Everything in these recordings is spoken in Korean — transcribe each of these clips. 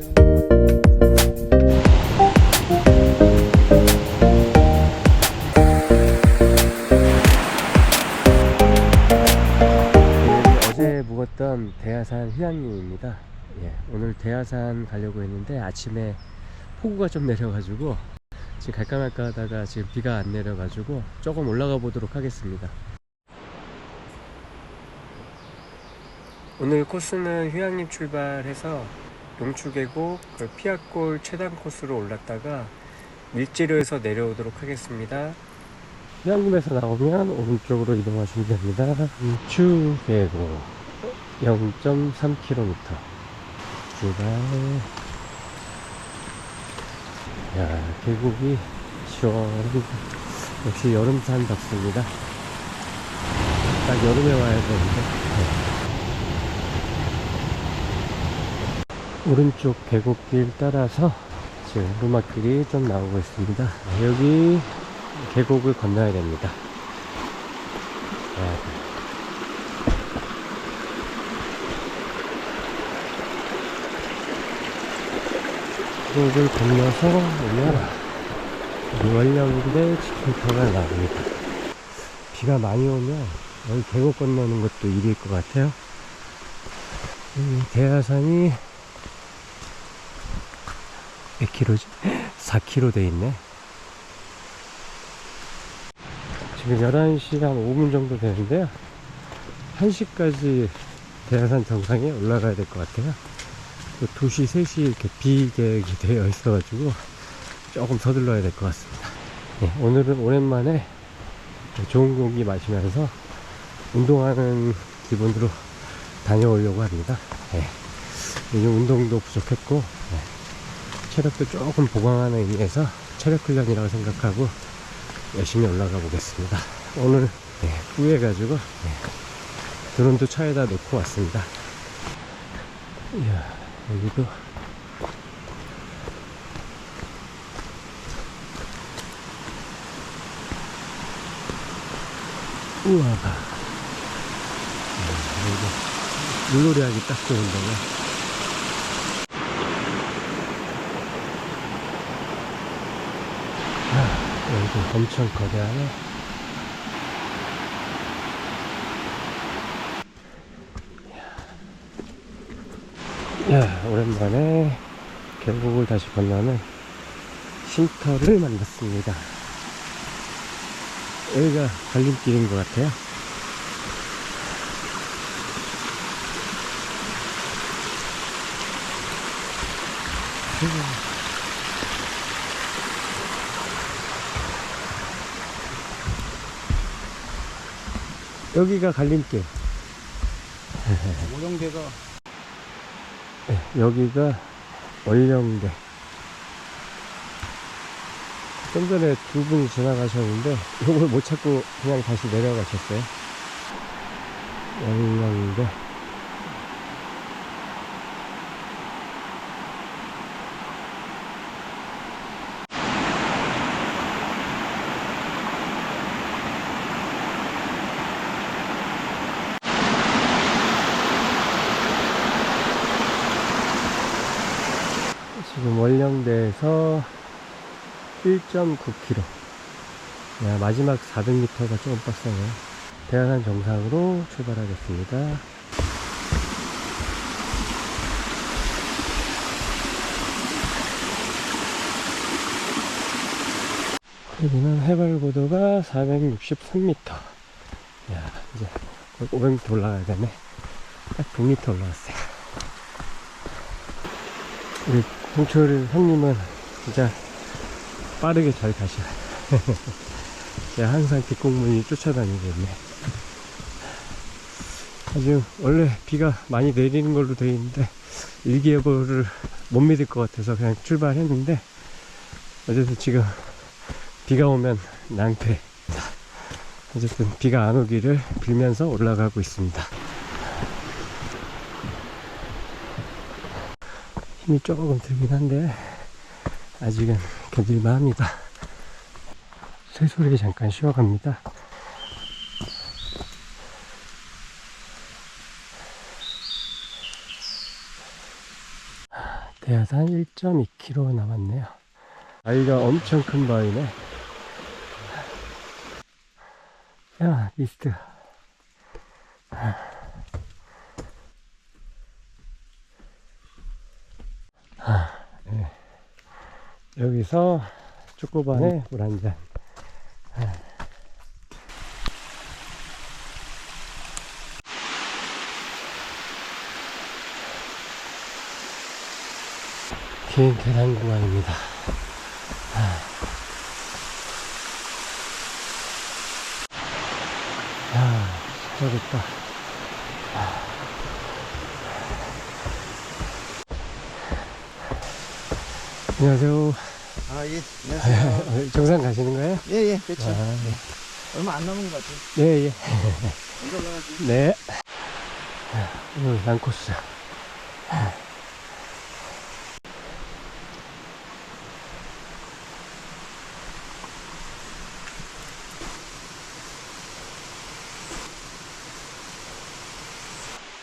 네, 어제 묵었던 대하산 휴양림입니다. 예, 오늘 대하산 가려고 했는데 아침에 폭우가 좀 내려가지고 지금 갈까 말까 하다가 지금 비가 안 내려가지고 조금 올라가 보도록 하겠습니다. 오늘 코스는 휴양림 출발해서 용추계곡, 그 피아골 최단 코스로 올랐다가 밀지로에서 내려오도록 하겠습니다. 휴양림에서 나오면 오른쪽으로 이동하시면 됩니다. 용추계곡 0.3km 출발. 야, 계곡이 시원합니다. 역시 여름산 답습니다. 딱 여름에 와야 되는데. 네. 오른쪽 계곡길 따라서 지금 오르막길이 좀 나오고 있습니다. 여기 계곡을 건너야 됩니다. 네. 계곡을 건너서 오면 월령인데 치킨터가 나옵니다. 비가 많이 오면 여기 계곡 건너는 것도 일일 것 같아요. 이 대하산이 몇 킬로지? 4킬로 돼 있네. 지금 11시 한 5분 정도 되는데요. 1시까지 대하산 정상에 올라가야 될 것 같아요. 또 2시, 3시 이렇게 비 계획이 되어 있어가지고 조금 서둘러야 될 것 같습니다. 네, 오늘은 오랜만에 좋은 공기 마시면서 운동하는 기분으로 다녀오려고 합니다. 네, 운동도 부족했고, 네, 체력도 조금 보강하는 의미에서 체력 훈련이라고 생각하고 열심히 올라가 보겠습니다. 오늘 네, 후회해가지고 네, 드론도 차에다 놓고 왔습니다. 이야, 여기도 우와 음, 여기 물놀이 하기 딱 좋은 데가 여기도 엄청 거대하네. 야 오랜만에 계곡을 다시 건너는 쉼터를 만났습니다. 여기가 갈림길인 것 같아요 여기가 갈림길 오령대가 네, 여기가 월령대. 좀 전에 두 분이 지나가셨는데, 이걸 못 찾고 그냥 다시 내려가셨어요. 월령대. 지금 월령대에서 1.9km. 야, 마지막 400m가 조금 빡세네요. 대한산 정상으로 출발하겠습니다. 여기는 해발고도가 463m. 야, 이제 거의 500m 올라가야 되네. 딱 100m 올라왔어요. 동철 형님은 진짜 빠르게 잘 가셔. 제가 항상 뒷공문이 쫓아다니고 있네. 아주 원래 비가 많이 내리는 걸로 되어 있는데 일기예보를 못 믿을 것 같아서 그냥 출발했는데 어쨌든 지금 비가 오면 낭패. 어쨌든 비가 안 오기를 빌면서 올라가고 있습니다. 힘이 조금 들긴 한데 아직은 견딜만 합니다 새소리 잠깐 쉬어갑니다 대하산 1.2km 남았네요. 바위가 엄청 큰 바위네. 야, 미스트. 여기서 초코반에 물 한 잔. 긴 계단 구간입니다. 야, 진짜 좋다. 안녕하세요. 아, 예. 안녕하세요. 정상 가시는 거예요? 예, 예. 그렇죠. 아, 네. 얼마 안 남은 것 같아요. 네, 예. 이거 올라가지. 네. 오늘 난코스.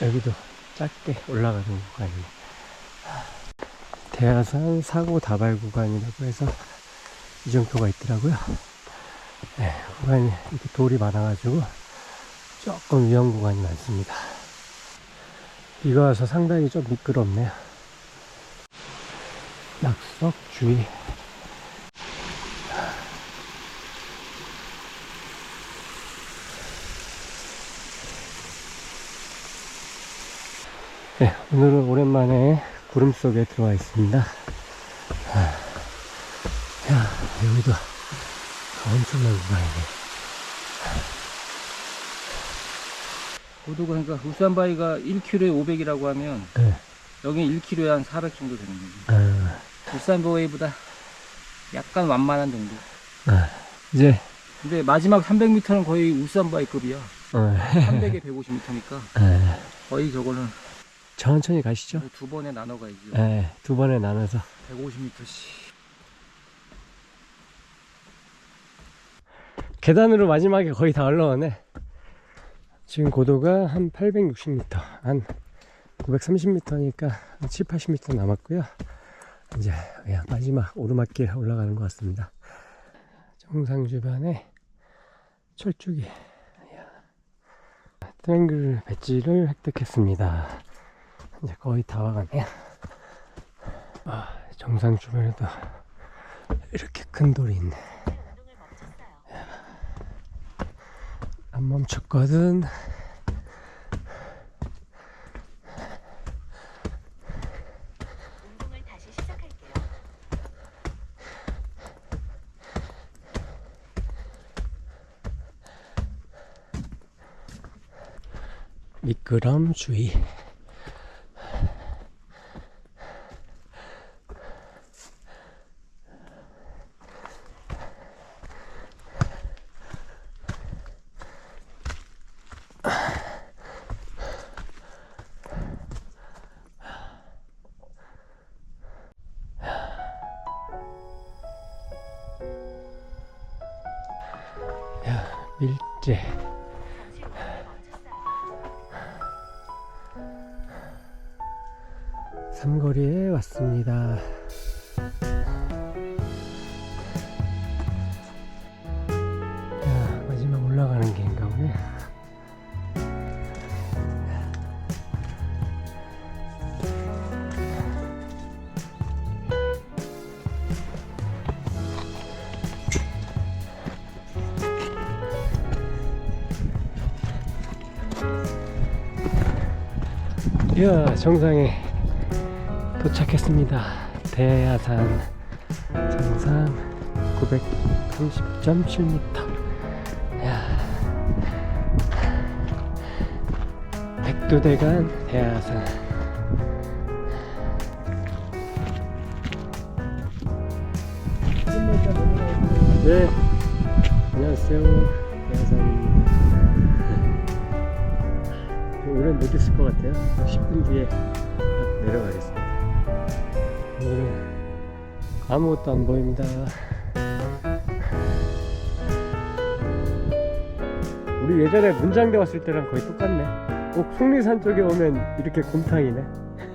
여기도 짧게 올라가는 구간이네. 대하산 사고 다발 구간이라고 해서 이 정도가 있더라고요. 네, 구간이 이렇게 돌이 많아가지고 조금 위험 구간이 많습니다. 비가 와서 상당히 좀 미끄럽네요. 낙석 주의. 네, 오늘은 오랜만에 구름 속에 들어와 있습니다. 아, 야, 여기도 엄청난 구간이네. 고도가 그러니까 울산바위가 1km에 500이라고 하면 네. 여기 1km에 한 400 정도 되는 거지. 아, 울산바위보다 약간 완만한 정도. 아, 이제, 근데 마지막 300m는 거의 울산바위급이야. 어, 300에 150m니까 아, 거의 저거는 천천히 가시죠. 두 번에 나눠 가야지. 네, 두 번에 나눠서. 150m씩. 계단으로 마지막에 거의 다 올라오네. 지금 고도가 한 860m, 한 930m니까 한 7, 80m 남았고요. 이제 마지막 오르막길 올라가는 것 같습니다. 정상 주변에 철쭉이. 트랭글 배지를 획득했습니다. 이제 거의 다 와가네요. 아, 정상 주변에도 이렇게 큰 돌이 있네. 안 멈췄거든. 미끄럼 주의. 멈췄어요. 삼거리에 왔습니다. 이야, 정상에 도착했습니다. 대야산 정상 930.7m. 야. 백두대간 대야산. 네. 안녕하세요. 못했을 것 같아요. 10분 뒤에 내려가겠습니다. 오늘은 아무것도 안 보입니다. 우리 예전에 문장대 왔을 때랑 거의 똑같네. 꼭 속리산 쪽에 오면 이렇게 곰탕이네.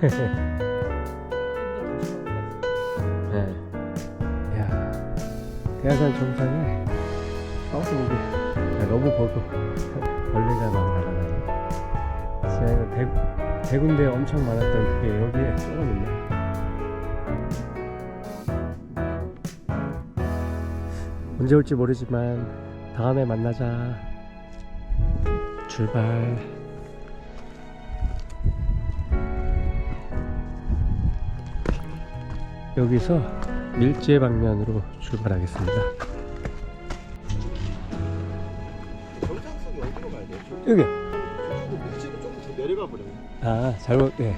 네. 야 대하산 정상에 어, 우리 너무 버그 벌레가 막 날아다니고 지하에는 대, 대군데 엄청 많았던 그게 여기에 조금 있네 언제 올지 모르지만 다음에 만나자. 출발. 여기서 밀제 방면으로 출발하겠습니다? 여기 아 잘못 예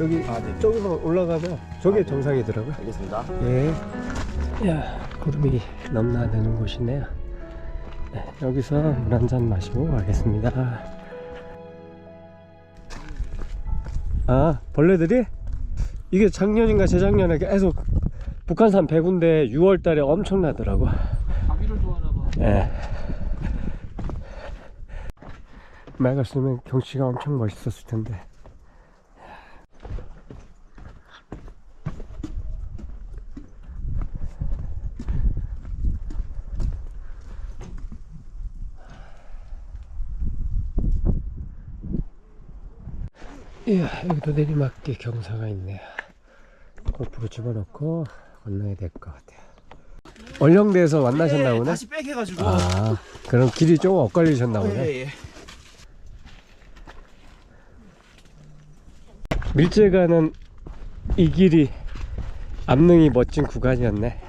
여기 아, 네. 저기서 올라가면 저게 정상이더라고요 알겠습니다. 예. 야, 구름이 넘나드는 곳이네요. 네, 여기서 물 한 잔 마시고 가겠습니다. 아, 벌레들이? 이게 작년인가 재작년에 계속 북한산 배군데 6월 달에 엄청나더라고. 아비를 좋아하나 봐. 예. 맑았으면 경치가 엄청 멋있었을 텐데. 이야, 여기도 내리막길 경사가 있네요. 골프로 집어넣고 건너야 될 것 같아요. 얼령대에서 만나셨나 보네? 다시 빽해가지고. 아, 그럼 길이 조금 엇갈리셨나 보네. 예, 예. 밀제 가는 이 길이 암릉이 멋진 구간이었네.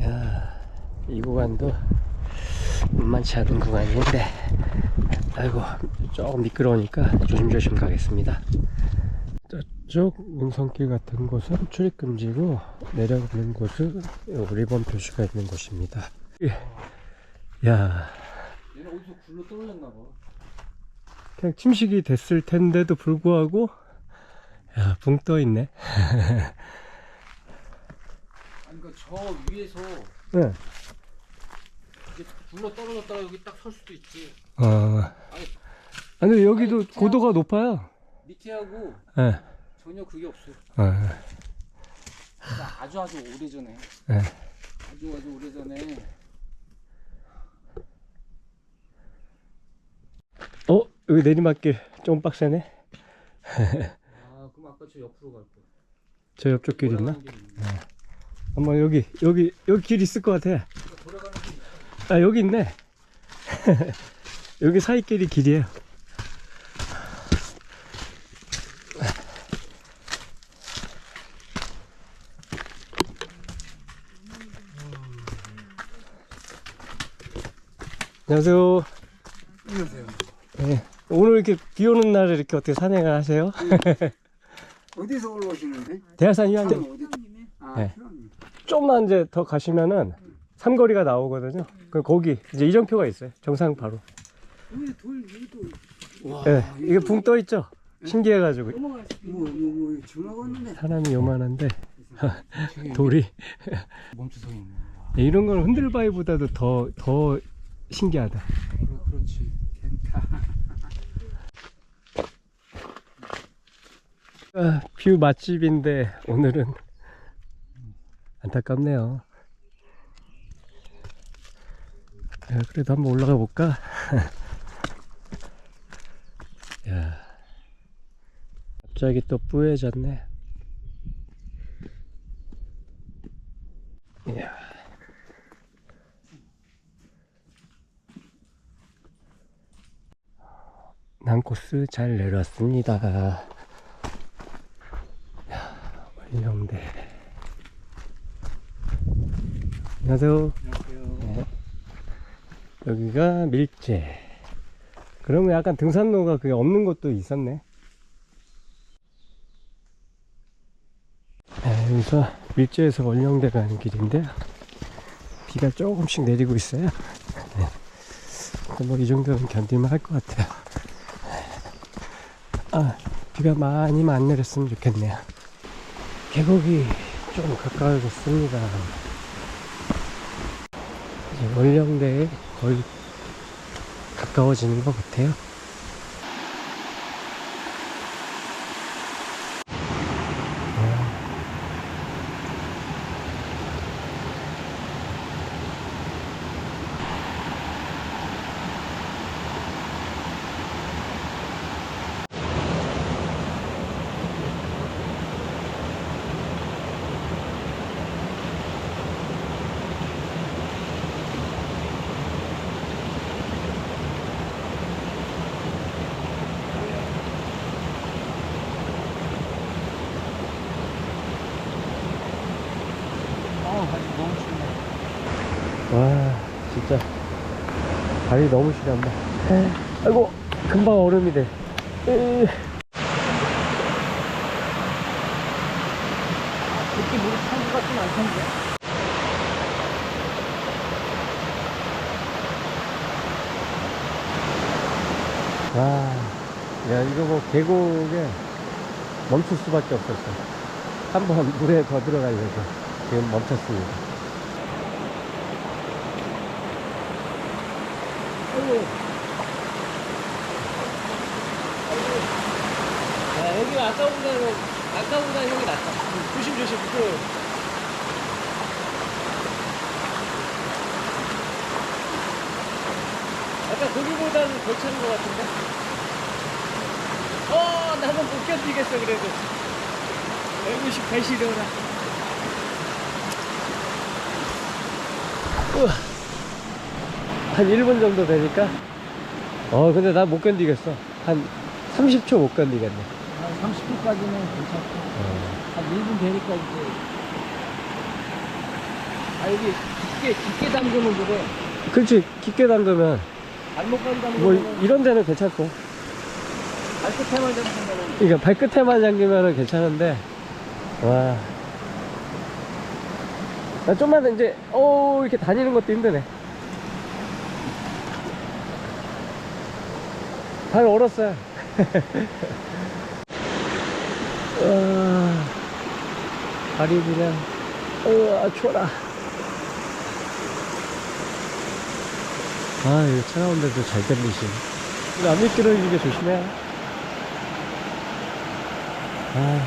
야, 이 구간도 만만치 않은 구간인데, 아이고, 조금 미끄러우니까 조심조심 가겠습니다. 저쪽 운선길 같은 곳은 출입금지고, 내려가는 곳은 리본 표시가 있는 곳입니다. 예. 야, 얘는 어디서 굴러 떨어졌나 봐. 그냥 침식이 됐을 텐데도 불구하고 야, 붕 떠 있네. 아니 그러니까 저 위에서 네. 이게 굴러 떨어졌다가 여기 딱 설 수도 있지. 어. 아니 근데 여기도 아니, 고도가 높아요. 밑에하고 예. 전혀 그게 없어. 어. 그러니까 아주 아주 오래 전에. 네. 아주 아주 오래 전에. 어, 여기 내리막길 좀 빡세네. 아 그럼 아까 저 옆으로 갈 거. 저 옆쪽 길 있나? 길 있네. 한번 여기 여기 여기 길 있을 것 같아. 돌아가는 길. 아 여기 있네. 여기 사이길이 길이에요. 안녕하세요. 안녕하세요. 네. 오늘 이렇게 비 오는 날에 이렇게 어떻게 산행을 하세요? 어디서 올라오시는데? 대하산 휴양림. 어디? 아, 네. 좀만 이제 더 가시면은 삼거리가 나오거든요. 그 거기 이제 이정표가 있어요. 정상 바로. 왜 돌, 위도 와. 예, 이게 붕 떠 있죠. 신기해가지고 뭐, 지나갔는데. 사람이 요만한데 돌이 멈추성이 있네. 이런 건 흔들바위보다도 더 더 신기하다. 그렇, 그렇지. 아, 뷰 맛집인데 오늘은 안타깝네요. 야, 그래도 한번 올라가 볼까? 야, 갑자기 또 뿌얘졌네. 이야. 난코스 잘 내렸습니다. 일령대. 안녕하세요. 네. 여기가 밀제. 그러면 약간 등산로가 그게 없는 곳도 있었네. 네, 여기서 밀제에서 원령대 가는 길인데요 비가 조금씩 내리고 있어요. 네. 뭐이 정도는 견딜만 할것 같아요. 아 비가 많이만 안 내렸으면 좋겠네요 계곡이 좀 가까워졌습니다. 이제 월령대에 거의 가까워지는 것 같아요. 아, 와, 진짜 발이 너무 시렵다. 아이고, 금방 얼음이 돼. 으. 그렇게 물이 찬것 같진 않던데. 와, 야, 이거 뭐 계곡에 멈출 수밖에 없었어. 한번 물에 더 들어가려고 지금 멈췄습니다. 야, 여기가 아까보다는, 아까보다는 여기 낫다. 조심조심. 그, 아까 거기보다는 더 차는 것 같은데? 어, 나는 못 견디겠어, 그래도. 158 시려나. 한 1분 정도 되니까, 어, 근데 나 못 견디겠어. 한 30초 못 견디겠네. 한 30분까지는 괜찮고. 어. 한 1분 되니까 이제. 아, 여기 깊게, 깊게 담그면 그래. 그렇지, 깊게 담그면, 발목까지 뭐, 담그면 이런 데는 괜찮고. 발끝에만 잡는다는 그러니까 발끝에만 잠기면은 괜찮은데 와. 나 좀만 이제 어 이렇게 다니는 것도 힘드네. 발 얼었어요. 와, 발이 그냥 으아 추워라. 아 이거 차가운데도 잘 견디시네. 안 미끄러지게 조심해. 아,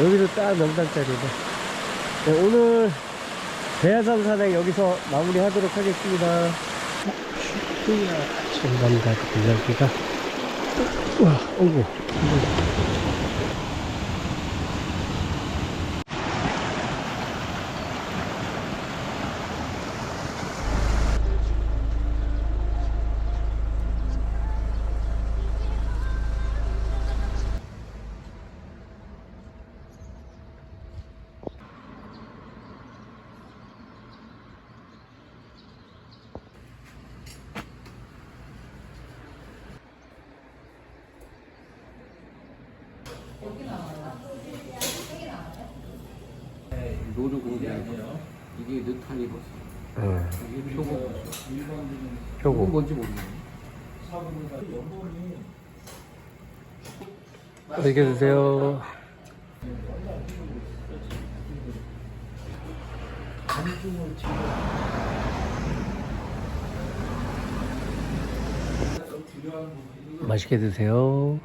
여기도 딱 명당짜리네. 네, 오늘 대야산 산행 여기서 마무리 하도록 하겠습니다. 정감다 분장기가 우와, 어구. 노루 공개 이게 느타니 버섯 응, 이게 표고 버섯 이건 표고. 뭔지 모르겠네 맛있게 드세요. 맛있게 드세요.